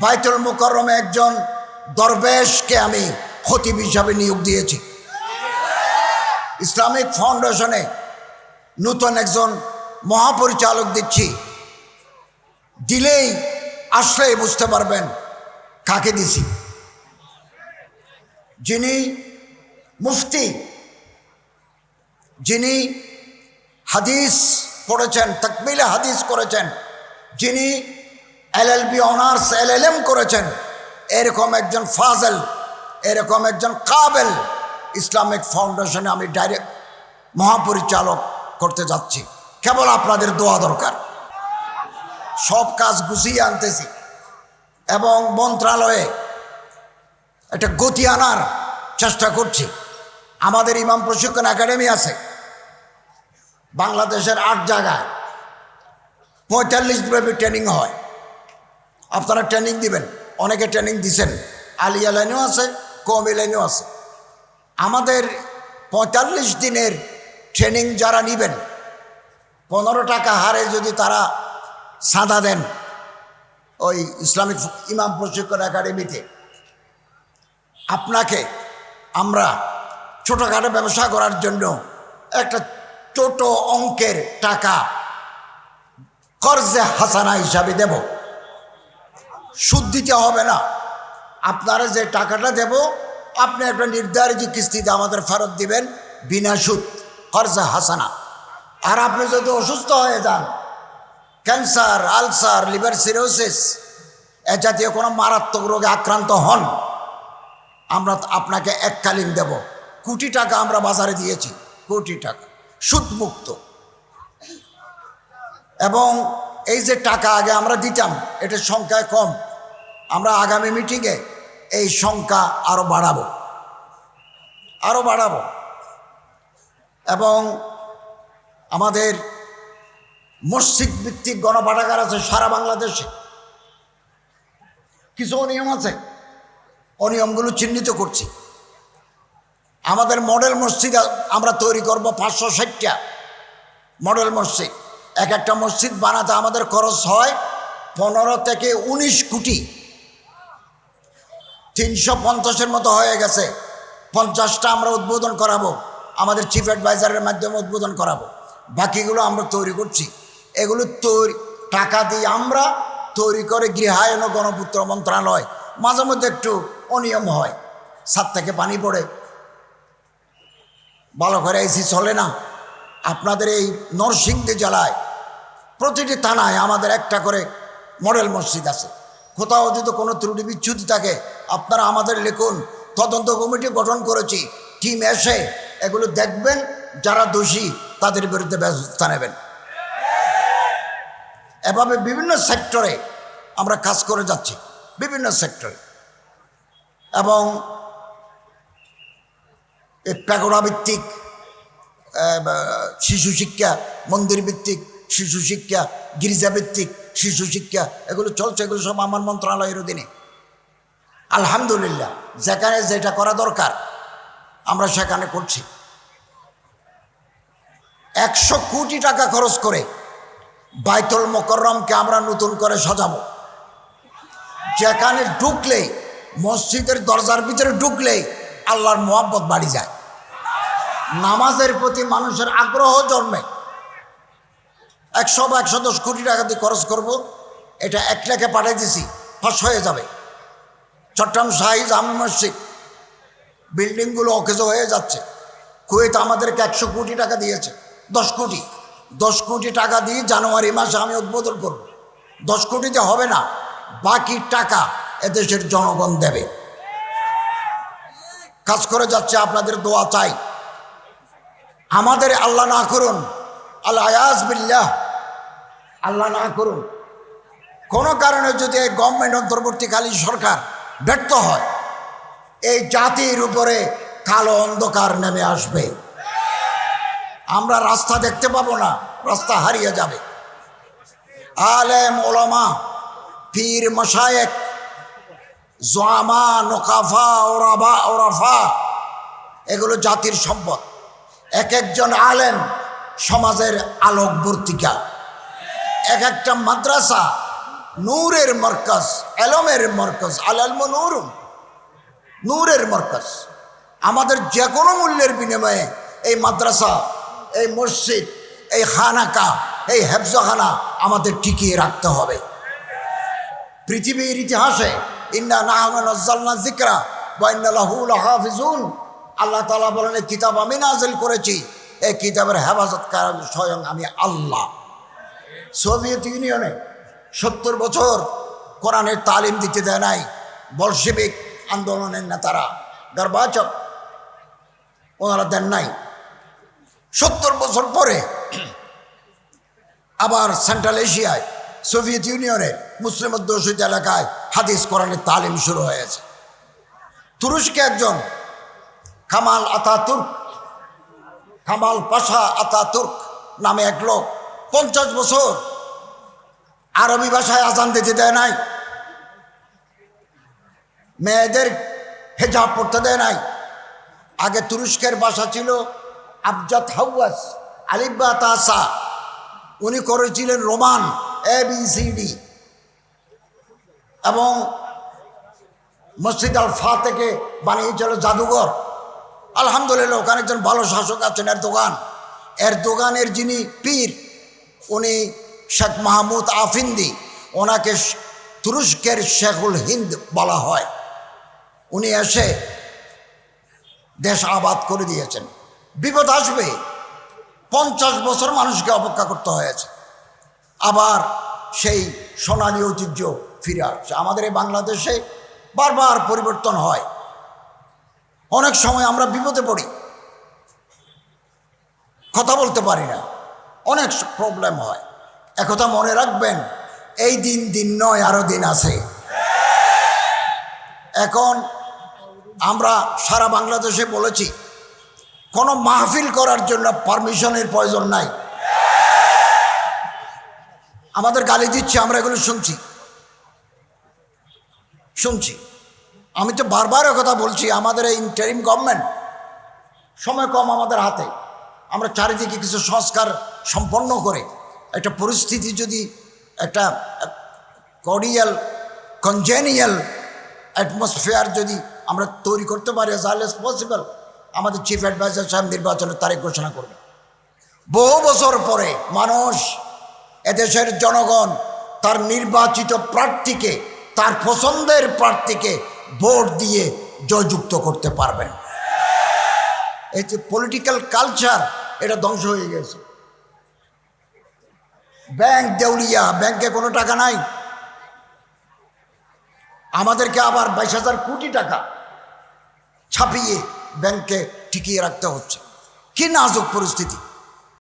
বাইতুল মুকরমে একজন দরবেশকে আমি খতিব হিসাবে নিয়োগ দিয়েছি। ইসলামিক ফাউন্ডেশনে নূতন একজন মহাপরিচালক দিচ্ছি। দিলেই আসলেই বুঝতে পারবেন কাকে দিছি। যিনি মুফতি, যিনি হাদিস পড়েছেন তকমিলে হাদিস করেছেন, যিনি এলএলবি অনার্স এলএলএম করেছেন। এরকম একজন ফাজল, এরকম একজন কাবেল ইসলামিক ফাউন্ডেশনে আমি ডাইরেক্ট মহাপরিচালক করতে যাচ্ছি। কেবল আপনাদের দোয়া দরকার। সব কাজ গুছিয়ে আনতেছি এবং মন্ত্রালয়ে একটা গতি আনার চেষ্টা করছি। আমাদের ইমাম প্রশিক্ষণ একাডেমি আছে। বাংলাদেশের আট জায়গায় পঁয়তাল্লিশ ব্যাপী ট্রেনিং হয়। আপনারা ট্রেনিং দিবেন। অনেকে ট্রেনিং দিছেন। আলিয়া লাইনেও আছে কমি লাইনেও আছে। আমাদের পঁয়তাল্লিশ দিনের ট্রেনিং যারা নিবেন, পনেরো টাকা হারে যদি তারা সাদা দেন, ওই ইসলামিক ইমাম প্রশিক্ষণ একাডেমিতে, আপনাকে আমরা ছোটোখাটো ব্যবসা করার জন্য একটা ছোট অঙ্কের টাকা কর্জে হাসানা হিসাবে দেব। সুদ দিতে হবে না। আপনারা যে টাকাটা দেব, আপনি একটা নির্ধারিত কিস্তিতে আমাদের ফেরত দিবেন বিনা সুদ কর্জে হাসানা। আর আপনি যদি অসুস্থ হয়ে যান, ক্যান্সার, আলসার, লিভার সিরোসিস, এ জাতীয় কোনো মারাত্মক রোগে আক্রান্ত হন, আমরা আপনাকে এককালীন দেব। কোটি টাকা আমরা বাজারে দিয়েছি, কোটি টাকা। সুদমুক্ত। এবং এই যে টাকা আগে আমরা দিতাম, এটার সংখ্যায় কম। আমরা আগামী মিটিংয়ে এই সংখ্যা আরও বাড়াবো। আরও বাড়াবো। এবং আমাদের মসজিদ ভিত্তিক গণপাঠাগার আছে সারা বাংলাদেশে। কিছু অনিয়ম আছে। অনিয়মগুলো চিহ্নিত করছি। আমাদের মডেল মসজিদ আমরা তৈরি করব পাঁচশো ষাটটা মডেল মসজিদ। এক একটা মসজিদ বানাতে আমাদের খরচ হয় পনেরো থেকে উনিশ কোটি। তিনশো পঞ্চাশের মতো হয়ে গেছে। পঞ্চাশটা আমরা উদ্বোধন করাবো। আমাদের চিফ অ্যাডভাইজারের মাধ্যমে উদ্বোধন করাবো। বাকিগুলো আমরা তৈরি করছি। এগুলো তৈরি টাকা দিয়ে আমরা তৈরি করে গৃহায়ন গণপুত্র মন্ত্রণালয়। মাঝে মধ্যে একটু অনিয়ম হয়। ছাদ থেকে পানি পড়ে। ভালো করে এসি চলে না। আপনাদের এই নরসিংদী জেলায় প্রতিটি থানায় আমাদের একটা করে মডেল মসজিদ আছে। কোথাও যদি কোনো ত্রুটি বিচ্ছুতি থাকে, আপনারা আমাদের লিখুন, তদন্ত কমিটি গঠন করেছি টিম এসে এগুলো দেখবেন, যারা দোষী তাদের বিরুদ্ধে ব্যবস্থা নেবেন। এভাবে বিভিন্ন সেক্টরে আমরা কাজ করে যাচ্ছি, বিভিন্ন সেক্টরে। এবং এই প্যাগোড়া ভিত্তিক শিশু শিক্ষা মন্দির ভিত্তিক শিশু শিক্ষা গির্জা ভিত্তিক শিশু শিক্ষা, এগুলো চলছে, এগুলো সব আমার মন্ত্রণালয়ের অধীনে। আলহামদুলিল্লাহ, যেখানে যেটা করা দরকার, আমরা সেখানে করছি। একশো কোটি টাকা খরচ করে বাইতুল মোকররমকে আমরা নতুন করে সাজাবো। যেখানে ঢুকলেই মসজিদের দরজার ভিতরে ঢুকলেই আল্লাহর মোহাব্বত বাড়ি যায়। নামাজের প্রতি মানুষের আগ্রহ জন্মে। একশো বা একশো দশ কোটি টাকা দিয়ে খরচ করব, এটা এক লাখে পাঠিয়ে দিছি, ফাঁস হয়ে যাবে। চট্টগ্রাম শাহি জামে মসজিদ, বিল্ডিংগুলো অকেজ হয়ে যাচ্ছে। কুয়েত আমাদেরকে একশো কোটি টাকা দিয়েছে, দশ কোটি। দশ কোটি টাকা দিয়ে জানুয়ারি মাসে আমি উদ্বোধন করব। দশ কোটিতে হবে না, বাকি টাকা এদেশের জনগণ দেবে। কাজ করে যাচ্ছে, আপনাদের দোয়া চাই। আমাদের আল্লাহ না করুন আল্লাহ আয়াজ বিল্লাহ। আল্লাহ না করুন কোনো কারণে যদি এই গভর্নমেন্ট অন্তর্বর্তীকালী সরকার ব্যর্থ হয়, এই জাতির উপরে কালো অন্ধকার নেমে আসবে। আমরা রাস্তা দেখতে পাবো না, রাস্তা হারিয়ে যাবে। আলেম, ওলামা, পীর মশায়েক জোয়ামা, নোকাফা, ওরাবা, ওরাফা, এগুলো জাতির সম্পদ। এক একজন আলেম সমাজের আলোকবর্তিকা। এক একটা মাদ্রাসা নূরের মরকজ, এলমের মরকজ আল আলম নূরুন নূরের মরকজ। আমাদের যে কোনো মূল্যের বিনিময়ে এই মাদ্রাসা, এই মসজিদ, এই খানাকা, এই হেফজখানা আমাদের টিকিয়ে রাখতে হবে। পৃথিবীর ইতিহাসে ইন্না নাহমানা জিকরা হাফিজুন আল্লাহ তালা বলেন, এই কিতাব আমি নাজিল করেছি। এই কিতাবের হেফাজত কারণ স্বয়ং আমি আল্লাহ। সোভিয়েত ইউনিয়নে সত্তর বছর কোরআনের তালিম দিতে দেয় নাই বলসেবিক আন্দোলনের নেতারা। গর্বাচক ওনারা দেন নাই। সত্তর বছর পরে আবার সেন্ট্রাল এশিয়ায় সোভিয়েত ইউনিয়নে মুসলিম অধ্যুষিত এলাকায় হাদিস কোরআনের তালিম শুরু হয়েছে। তুরস্কে একজন Kemal Ataturk, Kemal Pasha Ataturk নামে এক লোক পঞ্চাশ বছর আরবি ভাষায় আজান দিতে দেয় নাই। মেয়েদের হেজাব পড়তে দেয় নাই। আগে তুরস্কের ভাষা ছিল আবজাত হাউয়াস আলিব্বা তাসা উনি করেছিলেন Roman, A B C D. এবং মসজিদ আল ফা থেকে বানিয়েছিল জাদুঘর। আলহামদুলিল্লাহ, ওখানে একজন ভালো শাসক আছেন এর দোকান এর দোকানের যিনি পীর উনি শেখ মাহমুদ আফিন্দি, ওনাকে তুরস্কের শেখুল হিন্দ বলা হয়। উনি এসে দেশ আবাদ করে দিয়েছেন। বিপদ আসবে, পঞ্চাশ বছর মানুষকে অপেক্ষা করতে হয়েছে। আবার সেই সোনালি ঐতিহ্য ফিরে আসছে। আমাদের এই বাংলাদেশে বারবার পরিবর্তন হয়। অনেক সময় আমরা বিপদে পড়ি। কথা বলতে পারি না। অনেক প্রবলেম হয়। একথা মনে রাখবেন, এই দিন দিন নয় আরও দিন আছে। এখন আমরা সারা বাংলাদেশে বলেছি, কোনো মাহফিল করার জন্য পারমিশনের প্রয়োজন নাই। আমাদের গালি দিচ্ছে, আমরা এগুলো শুনছি। শুনছি। আমি তো বারবার কথা বলছি, আমাদের এই ইন্টারিম গভর্নমেন্ট সময় কম আমাদের হাতে। আমরা চারিদিকে কিছু সংস্কার সম্পন্ন করে একটা পরিস্থিতি যদি একটা করিয়াল কনজেনিয়াল অ্যাটমসফিয়ার যদি আমরা তৈরি করতে পারি, as পসিবল আমাদের চিফ অ্যাডভাইজার সাহেব নির্বাচনের তারিখ ঘোষণা করবে। বহু বছর পরে মানুষ, এদেশের জনগণ তার নির্বাচিত প্রার্থীকে, তার পছন্দের প্রার্থীকে ভোট দিয়ে জয়যুক্ত করতে পারবেন। এই যে পলিটিক্যাল কালচার এটা ধ্বংস হয়ে গেছে। ব্যাংক দেউলিয়া, ব্যাংকে কোনো টাকা নাই। আমাদেরকে আবার বাইশ হাজার কোটি টাকা ছাপিয়ে ব্যাংকে টিকিয়ে রাখতে হচ্ছে। কি নাজক পরিস্থিতি।